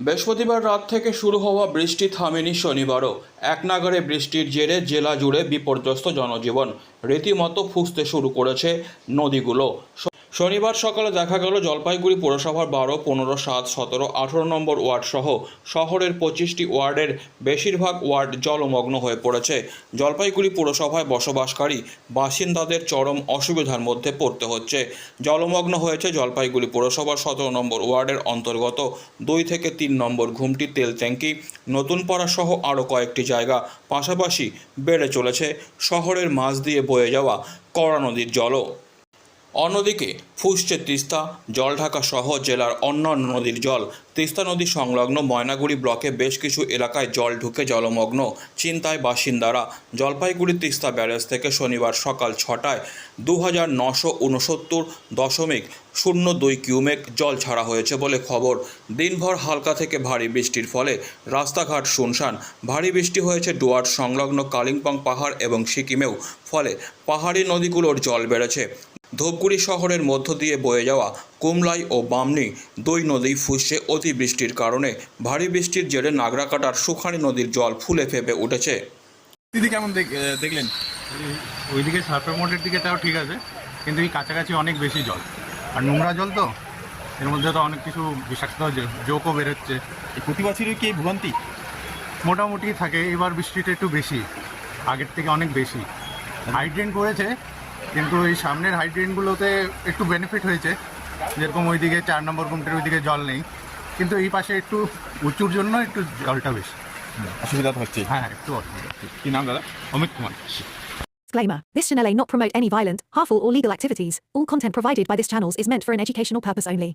বৃহস্পতিবার রাত থেকে শুরু হওয়া বৃষ্টি থামেনি শনিবারও। একনাগারে বৃষ্টির জেরে জেলা জুড়ে বিপর্যস্ত জনজীবন। রীতিমতো ফুসতে শুরু করেছে নদীগুলো। শনিবার সকালে দেখা গেল জলপাইগুড়ি পৌরসভার বারো, পনেরো, সাত, সতেরো, আঠেরো নম্বর ওয়ার্ড সহ শহরের পঁচিশটি ওয়ার্ডের বেশিরভাগ ওয়ার্ড জলমগ্ন হয়ে পড়েছে। জলপাইগুড়ি পুরসভায় বসবাসকারী বাসিন্দাদের চরম অসুবিধার মধ্যে পড়তে হচ্ছে। জলমগ্ন হয়েছে জলপাইগুড়ি পুরসভার সতেরো নম্বর ওয়ার্ডের অন্তর্গত দুই থেকে তিন নম্বর ঘুমটি তেল ট্যাঙ্কি, নতুন পাড়া সহ আরও কয়েকটি জায়গা। পাশাপাশি বেড়ে চলেছে শহরের মাঝ দিয়ে বয়ে যাওয়া কড়া নদীর জলও। অন্যদিকে ফুসছে তিস্তা, জলঢাকা সহ জেলার অন্যান্য নদীর জল। তিস্তা নদী সংলগ্ন ময়নাগুড়ি ব্লকে বেশ কিছু এলাকায় জল ঢুকে জলমগ্ন চিন্তায় বাসিন্দারা। জলপাইগুড়ি তিস্তা ব্যারেজ থেকে শনিবার সকাল ছটায় দু হাজার নশো উনসত্তর দশমিক শূন্য দুই কিউমেক জল ছাড়া হয়েছে বলে খবর। দিনভর হালকা থেকে ভারী বৃষ্টির ফলে রাস্তাঘাট শুনশান। ভারী বৃষ্টি হয়েছে ডুয়ার সংলগ্ন কালিম্পং পাহাড় এবং সিকিমেও। ফলে পাহাড়ি নদীগুলোর জল বেড়েছে। ধূপগুড়ি শহরের মধ্য দিয়ে বয়ে যাওয়া কুমলাই ও বামনি দুই নদী ফুসছে অতিবৃষ্টির কারণে। ভারী বৃষ্টির জেরে নাগরাকাটার সুখানি নদীর জল ফুলে ফেপে উঠেছে। দিদি কেমন দেখ- দেখলেন? ওইদিকে মোড়ের দিকে তাও ঠিক আছে কিন্তু এই কাছাকাছি অনেক বেশি জল। আর নোংরা জল তো? এর মধ্যে তো অনেক কিছু বিষাক্ত জোকও বেরোচ্ছে। এই প্রতি বছরই কি এই ভোগান্তি মোটামুটি থাকে এবার বৃষ্টিটা একটু বেশি আগের থেকে অনেক বেশি। হাইড্রেন করেছে কিন্তু এই সামনের হাইড্রেনগুলোতে একটু বেনিফিট হয়েছে যেরকম ওইদিকে চার নম্বর গুমটির ওইদিকে জল নেই কিন্তু এই পাশে একটু উঁচুর জন্য একটু জলটা বেশি অসুবিধা তো হচ্ছে হ্যাঁ একটু অসুবিধা কি নাম দাদা Amit Kumar Disclaimer This channel may not promote any violent, harmful, or legal activities. All content provided by this channel is meant for an educational purpose only.